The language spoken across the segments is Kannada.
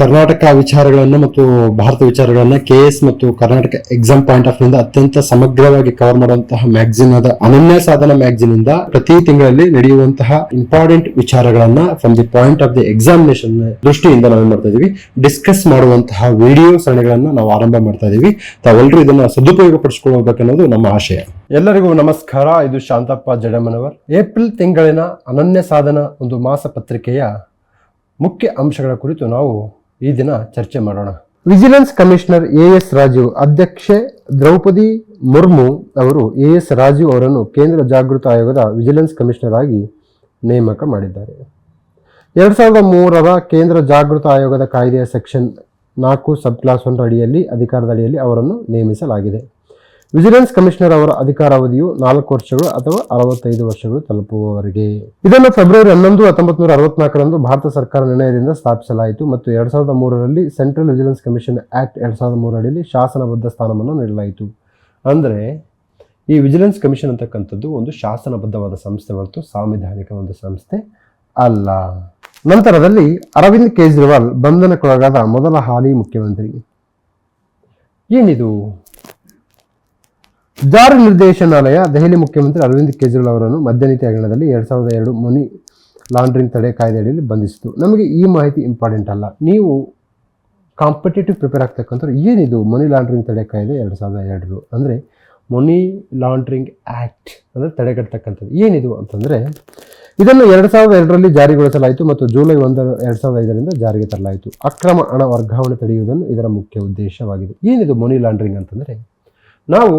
ಕರ್ನಾಟಕ ವಿಚಾರಗಳನ್ನು ಮತ್ತು ಭಾರತ ವಿಚಾರಗಳನ್ನು ಕೆ ಎಸ್ ಮತ್ತು ಕರ್ನಾಟಕ ಎಕ್ಸಾಮ್ ಪಾಯಿಂಟ್ ಆಫ್ನಿಂದ ಅತ್ಯಂತ ಸಮಗ್ರವಾಗಿ ಕವರ್ ಮಾಡುವಂತಹ ಮ್ಯಾಗಝಿನ್ ಆದ ಅನನ್ಯ ಸಾಧನ ಮ್ಯಾಗಝಿನ್ ಇಂದ ಪ್ರತಿ ತಿಂಗಳಲ್ಲಿ ನಡೆಯುವಂತಹ ಇಂಪಾರ್ಟೆಂಟ್ ವಿಚಾರಗಳನ್ನ from the point of the examination ದೃಷ್ಟಿಯಿಂದ ನಾವು ಮಾಡ್ತಾ ಇದೀವಿ ಡಿಸ್ಕಸ್ ಮಾಡುವಂತಹ ವಿಡಿಯೋ ಸರಣಿಗಳನ್ನ ನಾವು ಆರಂಭ ಮಾಡ್ತಾ ಇದೀವಿ. ತಾವೆಲ್ಲರೂ ಇದನ್ನ ಸದುಪಯೋಗ ಪಡಿಸ್ಕೊಳ್ಬೇಕನ್ನೋದು ನಮ್ಮ ಆಶಯ. ಎಲ್ಲರಿಗೂ ನಮಸ್ಕಾರ. ಇದು ಶಾಂತಪ್ಪ ಜಡಮನವರ್ ಏಪ್ರಿಲ್ ತಿಂಗಳಿನ ಅನನ್ಯ ಸಾಧನ ಒಂದು ಮಾಸ ಪತ್ರಿಕೆಯ ಮುಖ್ಯ ಅಂಶಗಳ ಕುರಿತು ನಾವು ಈ ದಿನ ಚರ್ಚೆ ಮಾಡೋಣ. Vigilance commissioner A S Rajeev ಅಧ್ಯಕ್ಷೆ ದ್ರೌಪದಿ ಮುರ್ಮು ಅವರು ಎ ಎಸ್ ರಾಜೀವ್ ಅವರನ್ನು ಕೇಂದ್ರ ಜಾಗೃತ ಆಯೋಗದ ವಿಜಿಲೆನ್ಸ್ ಕಮಿಷನರ್ ಆಗಿ ನೇಮಕ ಮಾಡಿದ್ದಾರೆ. ಎರಡು ಸಾವಿರದ ಮೂರರ ಕೇಂದ್ರ ಜಾಗೃತ ಆಯೋಗದ ಕಾಯ್ದೆಯ ಸೆಕ್ಷನ್ ನಾಲ್ಕು ಸಬ್ ಕ್ಲಾಸ್ ಒಂದರ ಅಡಿಯಲ್ಲಿ ಅಧಿಕಾರದ ಅಡಿಯಲ್ಲಿ ಅವರನ್ನು ನೇಮಿಸಲಾಗಿದೆ. ವಿಜಿಲೆನ್ಸ್ ಕಮಿಷನರ್ ಅವರ ಅಧಿಕಾರಾವಧಿಯು ನಾಲ್ಕು ವರ್ಷಗಳು ಅಥವಾ ಅರವತ್ತೈದು ವರ್ಷಗಳು ತಲುಪುವವರೆಗೆ. ಇದನ್ನು ಫೆಬ್ರವರಿ ಹನ್ನೊಂದು, ಹತ್ತೊಂಬತ್ತು ನೂರ ಅರವತ್ನಾಲ್ಕರಂದು ಭಾರತ ಸರ್ಕಾರ ನಿರ್ಣಯದಿಂದ ಸ್ಥಾಪಿಸಲಾಯಿತು ಮತ್ತು ಎರಡ್ ಸಾವಿರದ ಮೂರರಲ್ಲಿ ಸೆಂಟ್ರಲ್ ವಿಜಿಲೆನ್ಸ್ ಕಮಿಷನ್ ಆಕ್ಟ್ ಎರಡ್ ಸಾವಿರದ ಮೂರರಲ್ಲಿ ಶಾಸನಬದ್ಧ ಸ್ಥಾನವನ್ನು ನೀಡಲಾಯಿತು. ಅಂದರೆ, ಈ ವಿಜಿಲೆನ್ಸ್ ಕಮಿಷನ್ ಅಂತಕ್ಕಂಥದ್ದು ಒಂದು ಶಾಸನಬದ್ಧವಾದ ಸಂಸ್ಥೆ ಹೊರತು ಸಾಂವಿಧಾನಿಕ ಒಂದು ಸಂಸ್ಥೆ ಅಲ್ಲ. ನಂತರದಲ್ಲಿ ಅರವಿಂದ್ ಕೇಜ್ರಿವಾಲ್ ಬಂಧನಕ್ಕೊಳಗಾದ ಮೊದಲ ಹಾಲಿ ಮುಖ್ಯಮಂತ್ರಿ. ಏನಿದು? ಜಾರಿ ನಿರ್ದೇಶನಾಲಯ, ದೆಹಲಿ ಮುಖ್ಯಮಂತ್ರಿ ಅರವಿಂದ್ ಕೇಜ್ರಿವಾಲ್ ಅವರನ್ನು ಮದ್ಯನೀತಿ ಹಗರಣದಲ್ಲಿ ಎರಡು ಸಾವಿರದ ಎರಡು ಮನಿ ಲಾಂಡ್ರಿಂಗ್ ತಡೆ ಕಾಯ್ದೆಯಡಿಯಲ್ಲಿ ಬಂಧಿಸಿತು. ನಮಗೆ ಈ ಮಾಹಿತಿ ಇಂಪಾರ್ಟೆಂಟ್ ಅಲ್ಲ. ನೀವು ಕಾಂಪಿಟೇಟಿವ್ ಪ್ರಿಪೇರ್ ಆಗ್ತಕ್ಕಂಥವ್ರು ಏನಿದು? ಮನಿ ಲಾಂಡ್ರಿಂಗ್ ತಡೆ ಕಾಯ್ದೆ ಎರಡು ಸಾವಿರದ ಎರಡರು ಅಂದರೆ ಮನಿ ಲಾಂಡ್ರಿಂಗ್ ಆ್ಯಕ್ಟ್ ಅಂದರೆ ತಡೆಗಟ್ಟತಕ್ಕಂಥದ್ದು ಏನಿದು ಅಂತಂದರೆ ಇದನ್ನು ಎರಡು ಸಾವಿರದ ಎರಡರಲ್ಲಿ ಜಾರಿಗೊಳಿಸಲಾಯಿತು ಮತ್ತು ಜುಲೈ ಒಂದರ ಎರಡು ಸಾವಿರದ ಐದರಿಂದ ಜಾರಿಗೆ ತರಲಾಯಿತು. ಅಕ್ರಮ ಹಣ ವರ್ಗಾವಣೆ ತಡೆಯುವುದನ್ನು ಇದರ ಮುಖ್ಯ ಉದ್ದೇಶವಾಗಿದೆ. ಏನಿದು ಮನಿ ಲಾಂಡ್ರಿಂಗ್ ಅಂತಂದರೆ ನಾವು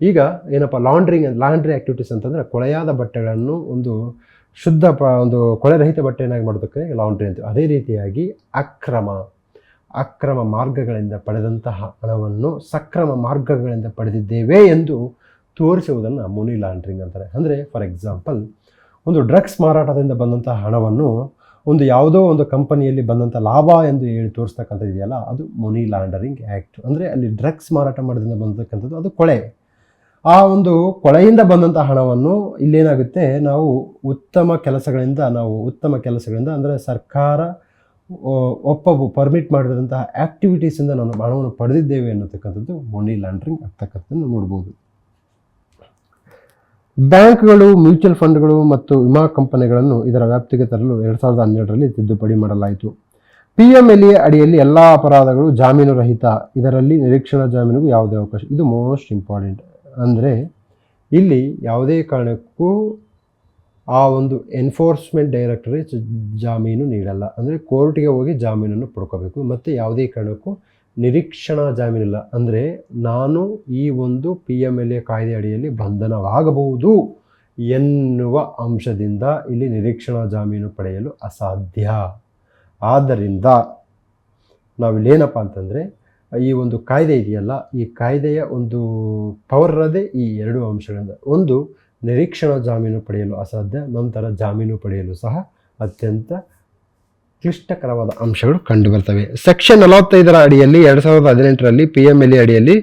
ಈಗ ಏನಪ್ಪ ಲಾಂಡ್ರಿಂಗ್ ಲಾಂಡ್ರಿ ಆ್ಯಕ್ಟಿವಿಟೀಸ್ ಅಂತಂದರೆ ಕೊಳೆಯಾದ ಬಟ್ಟೆಗಳನ್ನು ಒಂದು ಶುದ್ಧ ಪ, ಒಂದು ಕೊಳೆರಹಿತ ಬಟ್ಟೆಯನ್ನಾಗಿ ಮಾಡೋದಕ್ಕೆ ಲಾಂಡ್ರಿ ಅಂತೀವಿ ಅದೇ ರೀತಿಯಾಗಿ ಅಕ್ರಮ ಅಕ್ರಮ ಮಾರ್ಗಗಳಿಂದ ಪಡೆದಂತಹ ಹಣವನ್ನು ಸಕ್ರಮ ಮಾರ್ಗಗಳಿಂದ ಪಡೆದಿದ್ದೇವೆ ಎಂದು ತೋರಿಸುವುದನ್ನು ಮುನಿ ಲಾಂಡ್ರಿಂಗ್ ಅಂತಾರೆ. ಅಂದರೆ ಫಾರ್ ಎಕ್ಸಾಂಪಲ್ ಒಂದು ಡ್ರಗ್ಸ್ ಮಾರಾಟದಿಂದ ಬಂದಂತಹ ಹಣವನ್ನು ಒಂದು ಯಾವುದೋ ಒಂದು ಕಂಪನಿಯಲ್ಲಿ ಬಂದಂಥ ಲಾಭ ಎಂದು ಹೇಳಿ ತೋರಿಸ್ತಕ್ಕಂಥದ್ದು ಇದೆಯಲ್ಲ, ಅದು ಮನಿ ಲಾಂಡರಿಂಗ್ ಆ್ಯಕ್ಟ್ ಅಂದರೆ ಅಲ್ಲಿ ಡ್ರಗ್ಸ್ ಮಾರಾಟ ಮಾಡೋದ್ರಿಂದ ಬಂದಿರತಕ್ಕಂಥದ್ದು ಅದು ಕೊಳೆ. ಆ ಒಂದು ಕೊಳೆಯಿಂದ ಬಂದಂಥ ಹಣವನ್ನು ಇಲ್ಲೇನಾಗುತ್ತೆ? ನಾವು ಉತ್ತಮ ಕೆಲಸಗಳಿಂದ, ನಾವು ಉತ್ತಮ ಕೆಲಸಗಳಿಂದ ಅಂದರೆ ಸರ್ಕಾರ ಒಪ್ಪ ಪರ್ಮಿಟ್ ಮಾಡಿದಂತಹ ಆ್ಯಕ್ಟಿವಿಟೀಸಿಂದ ನಾವು ಹಣವನ್ನು ಪಡೆದಿದ್ದೇವೆ ಅನ್ನತಕ್ಕಂಥದ್ದು ಮನಿ ಲಾಂಡ್ರಿಂಗ್ ಆಗ್ತಕ್ಕಂಥದ್ದನ್ನು ನೋಡ್ಬೋದು. ಬ್ಯಾಂಕ್ಗಳು, ಮ್ಯೂಚುವಲ್ ಫಂಡ್ಗಳು ಮತ್ತು ವಿಮಾ ಕಂಪನಿಗಳನ್ನು ಇದರ ವ್ಯಾಪ್ತಿಗೆ ತರಲು ಎರಡು ಸಾವಿರದ ಹನ್ನೆರಡರಲ್ಲಿ ತಿದ್ದುಪಡಿ ಮಾಡಲಾಯಿತು. ಪಿ ಎಂ ಎಲ್ ಎ ಅಡಿಯಲ್ಲಿ ಎಲ್ಲ ಅಪರಾಧಗಳು ಜಾಮೀನು ರಹಿತ, ಇದರಲ್ಲಿ ನಿರೀಕ್ಷಣಾ ಜಾಮೀನಿಗೂ ಯಾವುದೇ ಅವಕಾಶ, ಇದು ಮೋಸ್ಟ್ ಇಂಪಾರ್ಟೆಂಟ್ ಅಂದರೆ ಇಲ್ಲಿ ಯಾವುದೇ ಕಾರಣಕ್ಕೂ ಆ ಒಂದು ಎನ್ಫೋರ್ಸ್ಮೆಂಟ್ ಡೈರೆಕ್ಟರೇಟ್ ಜಾಮೀನು ನೀಡಲ್ಲ. ಅಂದರೆ ಕೋರ್ಟಿಗೆ ಹೋಗಿ ಜಾಮೀನನ್ನು ಪಡ್ಕೋಬೇಕು. ಮತ್ತು ಯಾವುದೇ ಕಾರಣಕ್ಕೂ ನಿರೀಕ್ಷಣಾ ಜಾಮೀನಿಲ್ಲ ಅಂದರೆ ನಾನು ಈ ಒಂದು ಪಿ ಎಂ ಎಲ್ ಎ ಕಾಯ್ದೆ ಅಡಿಯಲ್ಲಿ ಬಂಧನವಾಗಬಹುದು ಎನ್ನುವ ಅಂಶದಿಂದ ಇಲ್ಲಿ ನಿರೀಕ್ಷಣಾ ಜಾಮೀನು ಪಡೆಯಲು ಅಸಾಧ್ಯ. ಆದ್ದರಿಂದ ನಾವಿಲ್ಲೇನಪ್ಪ ಅಂತಂದರೆ ಈ ಒಂದು ಕಾಯ್ದೆ ಇದೆಯಲ್ಲ, ಈ ಕಾಯ್ದೆಯ ಒಂದು ಪವರ್ ಇರೋದೇ ಈ ಎರಡು ಅಂಶಗಳಿಂದ. ಒಂದು, ನಿರೀಕ್ಷಣಾ ಜಾಮೀನು ಪಡೆಯಲು ಅಸಾಧ್ಯ, ನಂತರ ಜಾಮೀನು ಪಡೆಯಲು ಸಹ ಅತ್ಯಂತ ಕ್ಲಿಷ್ಟಕರವಾದ ಅಂಶಗಳು ಕಂಡುಬರ್ತವೆ. ಸೆಕ್ಷನ್ ನಲವತ್ತೈದರ ಅಡಿಯಲ್ಲಿ, ಎರಡು ಸಾವಿರದ ಹದಿನೆಂಟರಲ್ಲಿ ಪಿ ಎಂ ಎಲ್ ಎ ಅಡಿಯಲ್ಲಿ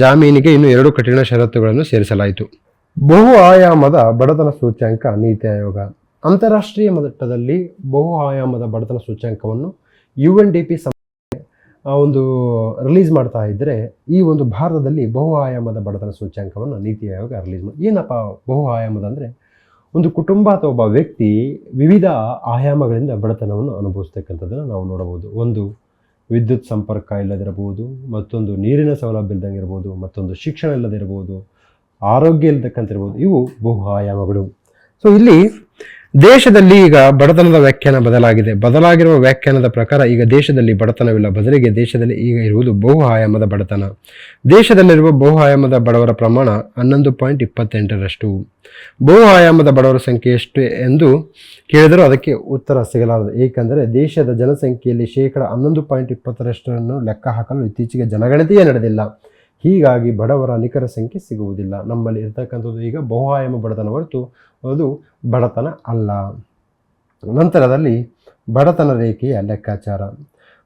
ಜಾಮೀನಿಗೆ ಇನ್ನು ಎರಡು ಕಠಿಣ ಷರತ್ತುಗಳನ್ನು ಸೇರಿಸಲಾಯಿತು. ಬಹು ಆಯಾಮದ ಬಡತನ ಸೂಚ್ಯಾಂಕ ನೀತಿ ಆಯೋಗ. ಅಂತಾರಾಷ್ಟ್ರೀಯ ಮಟ್ಟದಲ್ಲಿ ಬಹು ಆಯಾಮದ ಬಡತನ ಸೂಚ್ಯಾಂಕವನ್ನು ಯು ಎನ್ ಡಿ ಪಿ ಒಂದು ರಿಲೀಸ್ ಮಾಡ್ತಾ ಇದ್ದರೆ ಈ ಒಂದು ಭಾರತದಲ್ಲಿ ಬಹು ಆಯಾಮದ ಬಡತನ ಸೂಚ್ಯಾಂಕವನ್ನು ನೀತಿ ಆಯೋಗ ರಿಲೀಸ್ ಮಾಡಿ, ಏನಪ್ಪ ಬಹು ಆಯಾಮದ ಅಂದರೆ? ಒಂದು ಕುಟುಂಬ ಅಥವಾ ಒಬ್ಬ ವ್ಯಕ್ತಿ ವಿವಿಧ ಆಯಾಮಗಳಿಂದ ಬಡತನವನ್ನು ಅನುಭವಿಸ್ತಕ್ಕಂಥದ್ದನ್ನು ನಾವು ನೋಡಬಹುದು. ಒಂದು ವಿದ್ಯುತ್ ಸಂಪರ್ಕ ಇಲ್ಲದಿರಬಹುದು, ಮತ್ತೊಂದು ನೀರಿನ ಸೌಲಭ್ಯ ಇಲ್ದಂಗೆ ಇರ್ಬೋದು ಮತ್ತೊಂದು ಶಿಕ್ಷಣ ಇಲ್ಲದಿರಬಹುದು, ಆರೋಗ್ಯ ಇಲ್ಲದಕ್ಕಂತಿರ್ಬೋದು ಇವು ಬಹು ಆಯಾಮಗಳು. ಸೊ ಇಲ್ಲಿ ದೇಶದಲ್ಲಿ ಈಗ ಬಡತನದ ವ್ಯಾಖ್ಯಾನ ಬದಲಾಗಿದೆ. ಬದಲಾಗಿರುವ ವ್ಯಾಖ್ಯಾನದ ಪ್ರಕಾರ ಈಗ ದೇಶದಲ್ಲಿ ಬಡತನವಿಲ್ಲ. ಬದಲಿಗೆ ದೇಶದಲ್ಲಿ ಈಗ ಇರುವುದು ಬಹು ಆಯಾಮದ ಬಡತನ. ದೇಶದಲ್ಲಿರುವ ಬಹು ಆಯಾಮದ ಬಡವರ ಪ್ರಮಾಣ ಹನ್ನೊಂದು ಪಾಯಿಂಟ್ ಇಪ್ಪತ್ತೆಂಟರಷ್ಟು. ಬಹು ಆಯಾಮದ ಬಡವರ ಸಂಖ್ಯೆ ಎಷ್ಟು ಎಂದು ಕೇಳಿದರೂ ಅದಕ್ಕೆ ಉತ್ತರ ಸಿಗಲಾರದು. ಏಕೆಂದರೆ ದೇಶದ ಜನಸಂಖ್ಯೆಯಲ್ಲಿ ಶೇಕಡ ಹನ್ನೊಂದು ಪಾಯಿಂಟ್ ಇಪ್ಪತ್ತರಷ್ಟನ್ನು ಲೆಕ್ಕ ಹಾಕಲು ಇತ್ತೀಚೆಗೆ ಜನಗಣತಿಯೇ ನಡೆದಿಲ್ಲ. ಹೀಗಾಗಿ ಬಡವರ ನಿಖರ ಸಂಖ್ಯೆ ಸಿಗುವುದಿಲ್ಲ. ನಮ್ಮಲ್ಲಿ ಇರ್ತಕ್ಕಂಥದ್ದು ಈಗ ಬಹು ಆಯಾಮ ಬಡತನ ಹೊರತು ಅದು ಬಡತನ ಅಲ್ಲ. ನಂತರದಲ್ಲಿ ಬಡತನ ರೇಖೆಯ ಲೆಕ್ಕಾಚಾರ.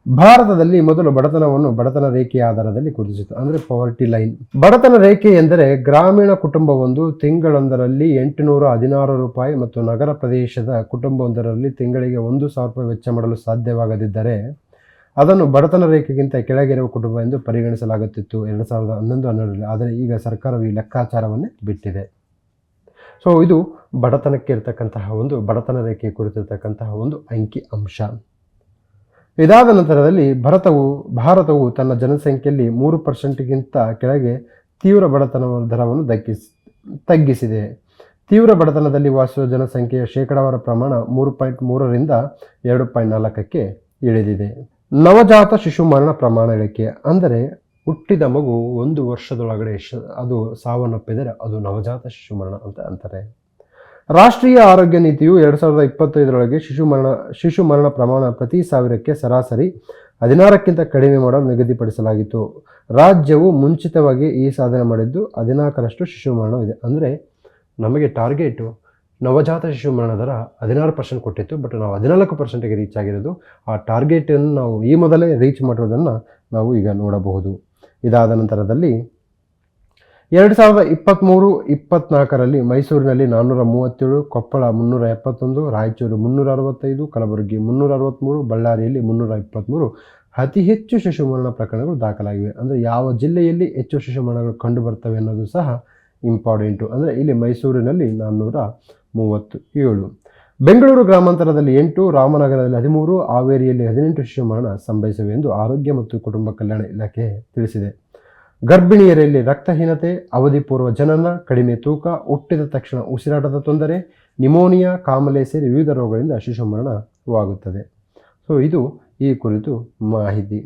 ಭಾರತದಲ್ಲಿ ಮೊದಲು ಬಡತನವನ್ನು ಬಡತನ ರೇಖೆಯ ಆಧಾರದಲ್ಲಿ ಗುರುತಿಸಿತು. ಅಂದರೆ ಪವರ್ಟಿ ಲೈನ್ ಬಡತನ ರೇಖೆ ಎಂದರೆ ಗ್ರಾಮೀಣ ಕುಟುಂಬವೊಂದು ತಿಂಗಳೊಂದರಲ್ಲಿ ಎಂಟುನೂರ ಹದಿನಾರು ರೂಪಾಯಿ ಮತ್ತು ನಗರ ಪ್ರದೇಶದ ಕುಟುಂಬವೊಂದರಲ್ಲಿ ತಿಂಗಳಿಗೆ ಒಂದು ಸಾವಿರ ರೂಪಾಯಿ ವೆಚ್ಚ ಮಾಡಲು ಸಾಧ್ಯವಾಗದಿದ್ದರೆ ಅದನ್ನು ಬಡತನ ರೇಖೆಗಿಂತ ಕೆಳಗಿರುವ ಕುಟುಂಬ ಎಂದು ಪರಿಗಣಿಸಲಾಗುತ್ತಿತ್ತು ಎರಡು ಸಾವಿರದ ಹನ್ನೊಂದು ಹನ್ನೆರಡರಲ್ಲಿ. ಆದರೆ ಈಗ ಸರ್ಕಾರವು ಈ ಲೆಕ್ಕಾಚಾರವನ್ನೇ ಬಿಟ್ಟಿದೆ. ಸೊ ಇದು ಬಡತನಕ್ಕೆ ಇರತಕ್ಕಂತಹ ಒಂದು ಬಡತನ ರೇಖೆ ಕುರಿತಿರ್ತಕ್ಕಂತಹ ಒಂದು ಅಂಕಿ ಅಂಶ. ಇದಾದ ನಂತರದಲ್ಲಿ ಭಾರತವು ಭಾರತವು ತನ್ನ ಜನಸಂಖ್ಯೆಯಲ್ಲಿ ಮೂರು ಪರ್ಸೆಂಟ್ಗಿಂತ ಕೆಳಗೆ ತೀವ್ರ ಬಡತನ ದರವನ್ನು ದಕ್ಕಿಸ್, ತಗ್ಗಿಸಿದೆ. ತೀವ್ರ ಬಡತನದಲ್ಲಿ ವಾಸಿಸುವ ಜನಸಂಖ್ಯೆಯ ಶೇಕಡಾವಾರ ಪ್ರಮಾಣ ಮೂರು ಪಾಯಿಂಟ್ ಮೂರರಿಂದ ಎರಡು ಪಾಯಿಂಟ್ ನಾಲ್ಕಕ್ಕೆ ಇಳಿದಿದೆ. ನವಜಾತ ಶಿಶು ಮರಣ ಪ್ರಮಾಣ ಇಳಿಕೆ ಅಂದರೆ ಹುಟ್ಟಿದ ಮಗು ಒಂದು ವರ್ಷದೊಳಗಡೆ ಅದು ಸಾವನ್ನಪ್ಪಿದರೆ ಅದು ನವಜಾತ ಶಿಶು ಮರಣ ಅಂತ ಅಂತಾರೆ. ರಾಷ್ಟ್ರೀಯ ಆರೋಗ್ಯ ನೀತಿಯು ಎರಡು ಸಾವಿರದ ಇಪ್ಪತ್ತೈದರೊಳಗೆ ಶಿಶು ಮರಣ ಶಿಶು ಮರಣ ಪ್ರಮಾಣ ಪ್ರತಿ ಸಾವಿರಕ್ಕೆ ಸರಾಸರಿ ಹದಿನಾರಕ್ಕಿಂತ ಕಡಿಮೆ ಮಾಡಲು ನಿಗದಿಪಡಿಸಲಾಗಿತ್ತು. ರಾಜ್ಯವು ಮುಂಚಿತವಾಗಿ ಈ ಸಾಧನೆ ಮಾಡಿದ್ದು ಹದಿನಾಲ್ಕರಷ್ಟು ಶಿಶು ಮರಣವಿದೆ. ಅಂದರೆ ನಮಗೆ ಟಾರ್ಗೆಟು ನವಜಾತ ಶಿಶು ಮರಣ ದರ ಹದಿನಾರು ಪರ್ಸೆಂಟ್ ಕೊಟ್ಟಿತ್ತು ಬಟ್ ನಾವು ಹದಿನಾಲ್ಕು ಪರ್ಸೆಂಟಿಗೆ ರೀಚ್ ಆಗಿರೋದು, ಆ ಟಾರ್ಗೆಟನ್ನು ನಾವು ಈ ಮೊದಲೇ ರೀಚ್ ಮಾಡಿರೋದನ್ನು ನಾವು ಈಗ ನೋಡಬಹುದು. ಇದಾದ ನಂತರದಲ್ಲಿ ಎರಡು ಸಾವಿರದ ಇಪ್ಪತ್ತ್ಮೂರು ಇಪ್ಪತ್ತ್ನಾಲ್ಕರಲ್ಲಿ ಮೈಸೂರಿನಲ್ಲಿ ನಾನ್ನೂರ ಮೂವತ್ತೇಳು, ಕೊಪ್ಪಳ ಮುನ್ನೂರ ಎಪ್ಪತ್ತೊಂದು, ರಾಯಚೂರು ಮುನ್ನೂರ ಅರವತ್ತೈದು, ಕಲಬುರಗಿ ಮುನ್ನೂರ ಅರವತ್ತ್ಮೂರು ಬಳ್ಳಾರಿಯಲ್ಲಿ ಮುನ್ನೂರ ಇಪ್ಪತ್ತ್ಮೂರು ಅತಿ ಹೆಚ್ಚು ಶಿಶು ಮರಣ ಪ್ರಕರಣಗಳು ದಾಖಲಾಗಿವೆ. ಅಂದರೆ ಯಾವ ಜಿಲ್ಲೆಯಲ್ಲಿ ಹೆಚ್ಚು ಶಿಶು ಮರಣಗಳು ಕಂಡು ಬರ್ತವೆ ಅನ್ನೋದು ಸಹ ಇಂಪಾರ್ಟೆಂಟು ಅಂದರೆ ಇಲ್ಲಿ ಮೈಸೂರಿನಲ್ಲಿ ನಾನ್ನೂರ ಮೂವತ್ತು ಏಳು ಬೆಂಗಳೂರು ಗ್ರಾಮಾಂತರದಲ್ಲಿ ಎಂಟು, ರಾಮನಗರದಲ್ಲಿ ಹದಿಮೂರು, ಹಾವೇರಿಯಲ್ಲಿ ಹದಿನೆಂಟು ಶಿಶು ಮರಣ ಸಂಭವಿಸಿವೆ ಎಂದು ಆರೋಗ್ಯ ಮತ್ತು ಕುಟುಂಬ ಕಲ್ಯಾಣ ಇಲಾಖೆ ತಿಳಿಸಿದೆ. ಗರ್ಭಿಣಿಯರಲ್ಲಿ ರಕ್ತಹೀನತೆ, ಅವಧಿಪೂರ್ವ ಜನನ, ಕಡಿಮೆ ತೂಕ, ಹುಟ್ಟಿದ ತಕ್ಷಣ ಉಸಿರಾಟದ ತೊಂದರೆ, ನಿಮೋನಿಯಾ, ಕಾಮಲೆ ಸೇರಿ ವಿವಿಧ ರೋಗಗಳಿಂದ ಶಿಶು ಮರಣವಾಗುತ್ತದೆ ಸೊ ಇದು ಈ ಕುರಿತು ಮಾಹಿತಿ.